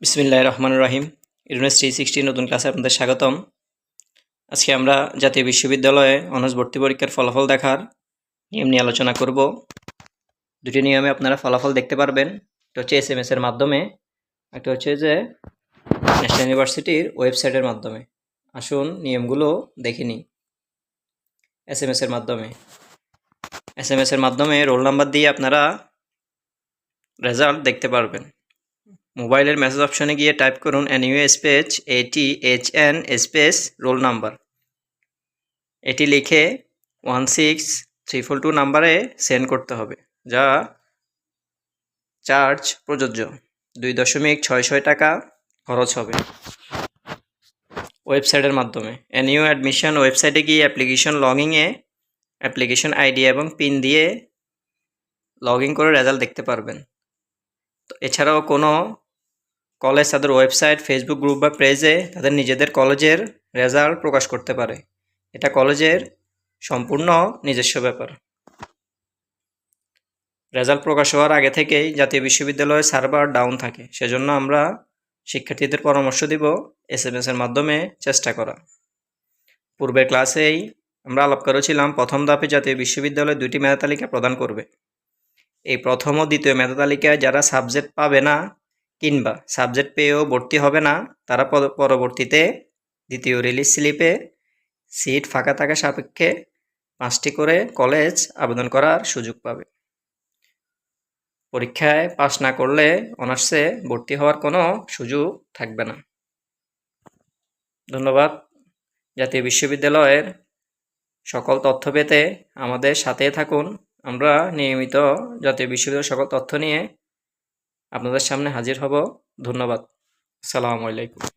বিসমিল্লাহ রহমান রাহিম। ইউনিভার্স থ্রি সিক্সটি নতুন ক্লাসে আপনাদের স্বাগতম। আজকে আমরা জাতীয় বিশ্ববিদ্যালয়ে অনার্স ভর্তি পরীক্ষার ফলাফল দেখার নিয়ম নিয়ে আলোচনা করব। দুটি নিয়মে আপনারা ফলাফল দেখতে পারবেন। একটা হচ্ছে এস এম এর মাধ্যমে, একটা হচ্ছে যে ন্যাশনাল ইউনিভার্সিটির ওয়েবসাইটের মাধ্যমে। আসুন নিয়মগুলো দেখে নিই। এস এম এর মাধ্যমে। এস এম এর মাধ্যমে রোল নাম্বার দিয়ে আপনারা রেজাল্ট দেখতে পারবেন। মোবাইলের মেসেজ অপশনে গিয়ে টাইপ করুন এনইউ স্পেস এটি H N space roll number এটি লিখে one six three four two নাম্বারে সেন্ড করতে হবে, যা চার্জ প্রযোজ্য। দুই দশমিক ছয় ছয় টাকা খরচ হবে ওয়েবসাইটের মাধ্যমে। এনইউ অ্যাডমিশন ওয়েবসাইটে গিয়ে অ্যাপ্লিকেশন লগিংয়ে অ্যাপ্লিকেশন আইডি এবং পিন দিয়ে লগ ইন করে রেজাল্ট দেখতে পারবেন। তো এছাড়াও কোনো কলেজ তাদের ওয়েবসাইট ফেসবুক গ্রুপ বা পেজে তাদের নিজেদের কলেজের রেজাল্ট প্রকাশ করতে পারে। এটা কলেজের সম্পূর্ণ নিজস্ব ব্যাপার। রেজাল্ট প্রকাশ হওয়ার আগে থেকেই জাতীয় বিশ্ববিদ্যালয়ের সার্ভার ডাউন থাকে। সেজন্য আমরা শিক্ষার্থীদের পরামর্শ দিব এস এম এর মাধ্যমে চেষ্টা করা। পূর্বের ক্লাসেই আমরা আলাপ করেছিলাম, প্রথম ধাপে জাতীয় বিশ্ববিদ্যালয় দুটি মেধা তালিকা প্রদান করবে। এই প্রথম ও দ্বিতীয় মেধা তালিকায় যারা সাবজেক্ট পাবে না কিংবা সাবজেক্ট পেয়েও ভর্তি হবে না, তারা পরবর্তীতে দ্বিতীয় রিলিজ স্লিপে সিট ফাঁকা থাকা সাপেক্ষে পাঁচটি করে কলেজ আবেদন করার সুযোগ পাবে। পরীক্ষায় পাশ না করলে অনার্সে ভর্তি হওয়ার কোনো সুযোগ থাকবে না। ধন্যবাদ। জাতীয় বিশ্ববিদ্যালয়ের সকল তথ্য পেতে আমাদের সাথে থাকুন। আমরা নিয়মিত জাতীয় বিশ্ববিদ্যালয়ের সকল তথ্য নিয়ে আপনাদের সামনে হাজির হব। ধন্যবাদ। আসসালামু আলাইকুম।